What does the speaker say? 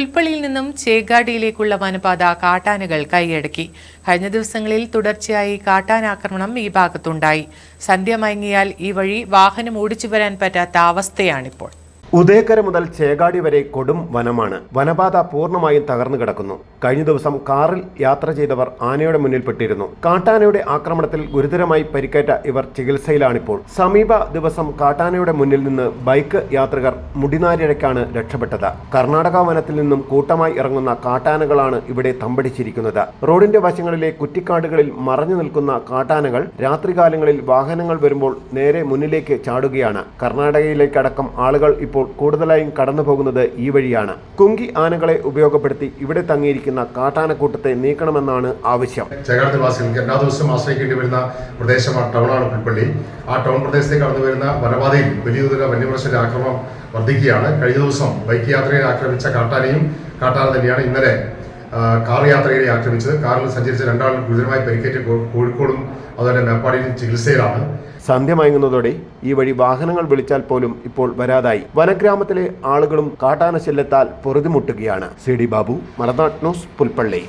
പുൽപ്പള്ളിയിൽ നിന്നും ചേഗാടിയിലേക്കുള്ള വനപാത കാട്ടാനകൾ കൈയടക്കി. കഴിഞ്ഞ ദിവസങ്ങളിൽ തുടർച്ചയായി കാട്ടാനാക്രമണം ഈ ഭാഗത്തുണ്ടായി. സന്ധ്യ മയങ്ങിയാൽ ഈ വഴി വാഹനം ഓടിച്ചു വരാൻ പറ്റാത്ത അവസ്ഥയാണിപ്പോൾ. ഉദയക്കര മുതൽ ചേകാടി വരെ കൊടും വനമാണ്. വനപാത പൂർണമായും തകർന്നു കിടക്കുന്നു. കഴിഞ്ഞ ദിവസം കാറിൽ യാത്ര ചെയ്തവർ ആനയുടെ മുന്നിൽപ്പെട്ടിരുന്നു. കാട്ടാനയുടെ ആക്രമണത്തിൽ ഗുരുതരമായി പരിക്കേറ്റ ഇവർ ചികിത്സയിലാണിപ്പോൾ. സമീപ ദിവസം കാട്ടാനയുടെ മുന്നിൽ നിന്ന് ബൈക്ക് യാത്രികർ മുടിനാരിഴയ്ക്കാണ് രക്ഷപ്പെട്ടത്. കർണാടക വനത്തിൽ നിന്നും കൂട്ടമായി ഇറങ്ങുന്ന കാട്ടാനകളാണ് ഇവിടെ തമ്പടിച്ചിരിക്കുന്നത്. റോഡിന്റെ വശങ്ങളിലെ കുറ്റിക്കാടുകളിൽ മറഞ്ഞു നിൽക്കുന്ന കാട്ടാനകൾ രാത്രികാലങ്ങളിൽ വാഹനങ്ങൾ വരുമ്പോൾ നേരെ മുന്നിലേക്ക് ചാടുകയാണ്. കർണാടകയിലേക്കടക്കം ആളുകൾ ഇപ്പോൾ കൂടുതലായും കടന്നു പോകുന്നത് ഈ വഴിയാണ്. കുങ്കി ആനകളെ ഉപയോഗപ്പെടുത്തി ഇവിടെ തങ്ങിയിരിക്കുന്ന കാട്ടാനക്കൂട്ടത്തെ നീക്കണമെന്നാണ് ആവശ്യം. ചേകാട്ടുവാസികൾക്ക് എല്ലാ ദിവസവും ആശ്രയിക്കേണ്ടി വരുന്ന പ്രദേശമാണ് ടൗണാണ് പുൽപ്പള്ളി. ആ ടൗൺ പ്രദേശത്തെ കടന്നു വരുന്ന വനപാതയിൽ വലിയ തോതിലുള്ള വന്യമൃഗത്തിന്റെ ആക്രമണം വർദ്ധിക്കുകയാണ്. കഴിഞ്ഞ ദിവസം ബൈക്ക് യാത്രയെ ആക്രമിച്ച കാട്ടാനയും കാട്ടാന തന്നെയാണ് ഇന്നലെ കാർ യാത്രയെ ആക്രമിച്ചത്. കാറിൽ സഞ്ചരിച്ച രണ്ടാളും ഗുരുതരമായി പരിക്കേറ്റ് കോഴിക്കോടും അതുപോലെ മേപ്പാടിയിലും ചികിത്സയിലാണ്. സന്ധ്യ മയങ്ങുന്നതോടെ ഈ വഴി വാഹനങ്ങൾ വിളിച്ചാൽ പോലും ഇപ്പോൾ വരാതായി. വനഗ്രാമത്തിലെ ആളുകളും കാട്ടാന ശല്യത്താൽ പൊറുതിമുട്ടുകയാണ്. C D Babu Malanad news Pulpally.